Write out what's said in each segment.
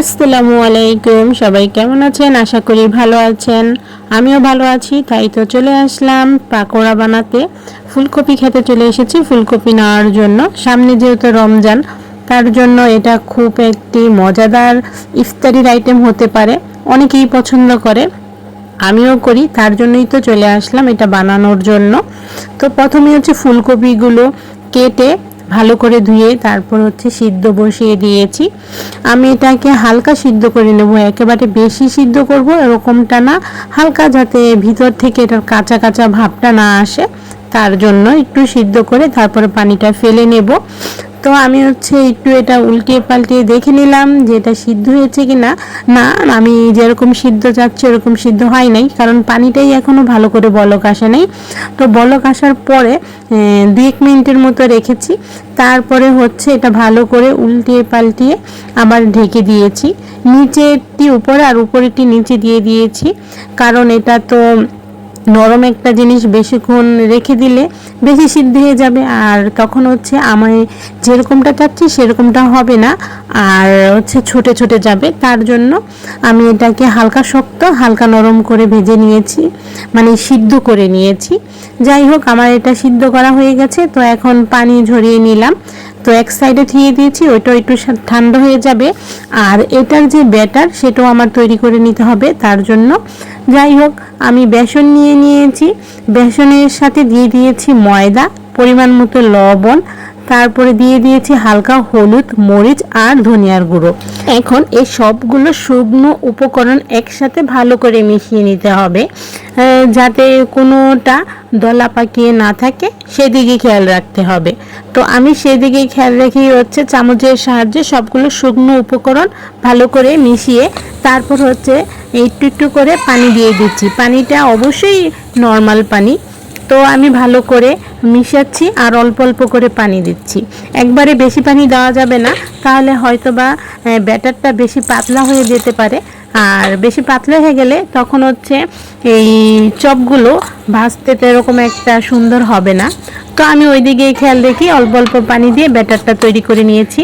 আসসালামু আলাইকুম, সবাই কেমন আছেন? আশা করি ভালো আছেন। আমিও ভালো আছি, তাই তো চলে আসলাম পাকোড়া বানাতে। ফুলকপি খেতে চলে এসেছি, ফুলকপি নেওয়ার জন্য। সামনে যেহেতু রমজান, তার জন্য এটা খুব একটি মজাদার ইফতারির আইটেম হতে পারে। অনেকেই পছন্দ করে, আমিও করি, তার জন্যই তো চলে আসলাম এটা বানানোর জন্য। তো প্রথমে হচ্ছে ফুলকপিগুলো কেটে ভালো করে ধুয়ে তারপর হচ্ছে সিদ্ধ বসিয়ে দিয়েছি। আমি এটাকে হালকা সিদ্ধ করে নেব, একেবারে বেশি সিদ্ধ করব, এরকমটা না, হালকা যাতে ভিতর থেকে এটার কাঁচা কাঁচা ভাবটা না আসে, তার জন্য একটু সিদ্ধ করে তারপরে পানিটা ফেলে নেব। তো আমি হচ্ছে একটু এটা উল্টিয়ে পাল্টিয়ে দেখে নিলাম যে এটা সিদ্ধ হয়েছে কি না না আমি যেরকম সিদ্ধ চাচ্ছি ওরকম সিদ্ধ হয় নাই, কারণ পানিটাই এখনও ভালো করে বলক আসে নাই। তো বলক আসার পরে দু এক মিনিটের মতো রেখেছি। তারপরে হচ্ছে এটা ভালো করে উল্টিয়ে পাল্টিয়ে আবার ঢেকে দিয়েছি। নিচেরটি উপরে আর উপরেরটি নিচে দিয়ে দিয়েছি, কারণ এটা তো নরম একটা জিনিস বেশিক্ষণ রেখে দিলে বেশি সিদ্ধ হয়ে যাবে। আর তখন হচ্ছে আমি যেরকমটা চাচ্ছি সেরকমটা হবে না। আর হচ্ছে ছোটে ছোটে যাবে। তার জন্য আমি এটাকে হালকা শক্ত, হালকা নরম করে ভেজে নিয়েছি। মানে সিদ্ধ করে নিয়েছি। যাই হোক, আমার এটা সিদ্ধ করা হয়ে গেছে। তো এখন পানি ঝরিয়ে নিলাম। তো এক সাইডে থিয়ে দিয়েছি, ওইটা একটু ঠান্ডা হয়ে যাবে। আর এটার যে ব্যাটার সেটাও আমার তৈরি করে নিতে হবে, তার জন্য। যাই হোক, আমি বেসন নিয়ে নিয়েছি। বেসনের সাথে দিয়ে দিয়েছি ময়দা, পরিমাণ মতো লবণ তারপরে দিয়ে দিয়েছি হালকা হলুদ, মরিচ আর ধনিয়ার গুঁড়ো। এখন এই সবগুলো শুকনো উপকরণ একসাথে ভালো করে মিশিয়ে নিতে হবে যাতে কোনোটা দলা পাকিয়ে না থাকে, সেদিকে খেয়াল রাখতে হবে। তো আমি সেদিকে খেয়াল রেখেই হচ্ছে চামচের সাহায্যে সবগুলো শুকনো উপকরণ ভালো করে মিশিয়ে তারপর হচ্ছে একটু একটু করে পানি দিয়ে দিচ্ছি। পানিটা অবশ্যই নর্মাল পানি। তো আমি ভালো করে মিশাচ্ছি আর অল্প অল্প করে পানি দিচ্ছি। একবারে বেশি পানি দেওয়া যাবে না, তাহলে হয়তো বা ব্যাটারটা বেশি পাতলা হয়ে যেতে পারে। আর বেশি পাতলা হয়ে গেলে তখন হচ্ছে এই চপগুলো ভাজতে তো এরকম একটা সুন্দর হবে না। তো আমি ওই দিকে খেয়াল রেখে অল্প অল্প পানি দিয়ে ব্যাটারটা তৈরি করে নিয়েছি।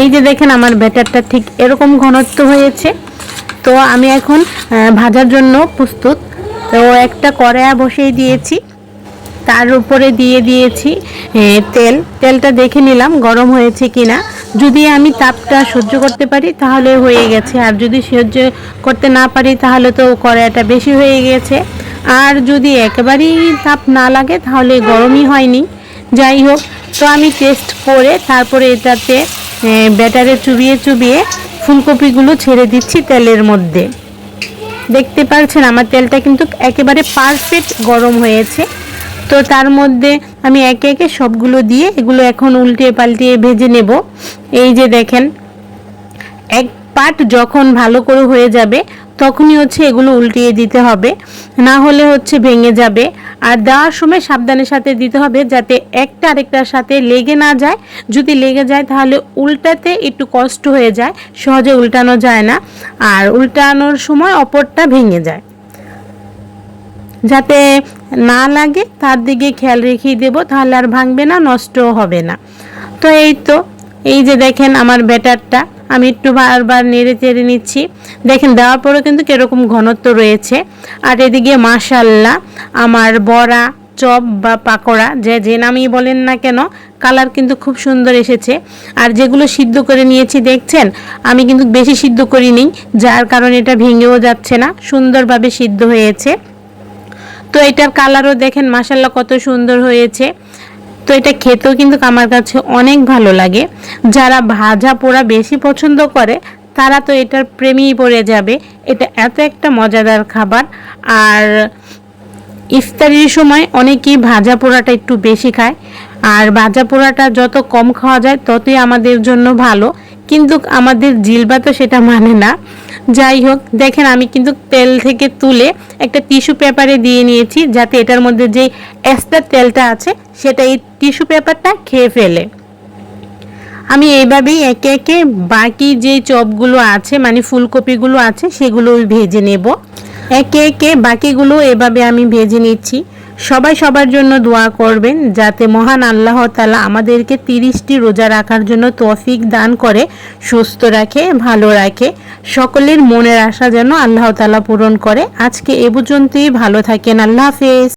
এই যে দেখেন আমার ব্যাটারটা ঠিক এরকম ঘনত্ব হয়েছে। তো আমি এখন ভাজার জন্য প্রস্তুত। তো একটা কড়াইয়া বসিয়ে দিয়েছি। তার উপরে দিয়ে দিয়েছি তেল। তেলটা দেখে নিলাম গরম হয়েছে কিনা। যদি আমি তাপটা সহ্য করতে পারি তাহলে হয়ে গেছে। আর যদি সহ্য করতে না পারি তাহলে তো কড়াইটা বেশি হয়ে গেছে। আর যদি একেবারেই তাপ না লাগে তাহলে গরমই হয়নি। যাই হোক, তো আমি টেস্ট করে তারপরে এটাতে ব্যাটারে চুবিয়ে চুবিয়ে ফুলকপিগুলো ছেড়ে দিচ্ছি তেলের মধ্যে। দেখতে পাচ্ছেন আমার তেলটা কিন্তু একেবারে পারফেক্ট গরম হয়েছে। তো তার মধ্যে আমি একে একে সবগুলো দিয়ে এগুলো এখন উল্টিয়ে পাল্টিয়ে ভেজে নেব। এই যে দেখেন, এক পাট যখন ভালো করে হয়ে যাবে, তখনই হচ্ছে এগুলো উল্টিয়ে দিতে হবে। না হলে হচ্ছে ভেঙে যাবে। আর দেওয়ার সময় সাবধানের সাথে দিতে হবে যাতে একটা আরেকটার সাথে লেগে না যায়। যদি লেগে যায় তাহলে উল্টাতে একটু কষ্ট হয়ে যায়, সহজে উল্টানো যায় না। আর উল্টানোর সময় অপরটা ভেঙে যায়। যাতে না লাগে, তার দিকে খেয়াল রেখেই দেবো, তাহলে আর ভাঙবে না, নষ্টও হবে না। তো এই তো, এই যে দেখেন আমার ব্যাটারটা, আমি একটু বারবার নেড়ে চেড়ে নিচ্ছি। দেখেন, দেওয়ার পরেও কিন্তু কীরকম ঘনত্ব রয়েছে। আর এদিকে মাশাল্লাহ, আমার বড়া, চপ বা পাকোড়া, যে যে নামই বলেন না কেন, কালার কিন্তু খুব সুন্দর এসেছে। আর যেগুলো সিদ্ধ করে নিয়েছি, দেখছেন? আমি কিন্তু বেশি সিদ্ধ করিনি, যার কারণে এটা ভেঙেও যাচ্ছে না, সুন্দরভাবে সিদ্ধ হয়েছে। তো এটার কালারও দেখেন মাসাল্লাহ কত সুন্দর হয়েছে। তো এটা খেতেও কিন্তু আমার কাছে অনেক ভালো লাগে। যারা ভাজা পোড়া বেশি পছন্দ করে, তারা তো এটার প্রেমেই পড়ে যাবে। এটা এত একটা মজাদার খাবার। আর ইফতারির সময় অনেকেই ভাজা পোড়াটা একটু বেশি খায়। আর ভাজা পোড়াটা যত কম খাওয়া যায়, ততই আমাদের জন্য ভালো। কিন্তু আমাদের জিলবা তো সেটা মানে না। যাই হোক, দেখেন আমি কিন্তু তেল থেকে তুলে একটা টিস্যু পেপারে দিয়ে নিয়েছি যাতে এটার মধ্যে যে এক্সট্রা তেলটা আছে সেটা এই টিস্যু পেপারটা খেয়ে ফেলে। আমি এইভাবেই একে একে বাকি যে চপগুলো আছে মানে ফুলকপিগুলো আছে সেগুলো ভেজে নেব। একে একে বাকিগুলো এভাবে আমি ভেজে নিচ্ছি। সবাই সবার জন্য দোয়া করবেন যাতে মহান আল্লাহ তালা আমাদেরকে তিরিশটি রোজা রাখার জন্য তৌফিক দান করে, সুস্থ রাখে, ভালো রাখে। সকলের মনের আশা যেন আল্লাহ তালা পূরণ করে। আজকে এ পর্যন্তই। ভালো থাকেন। আল্লাহ হাফেজ।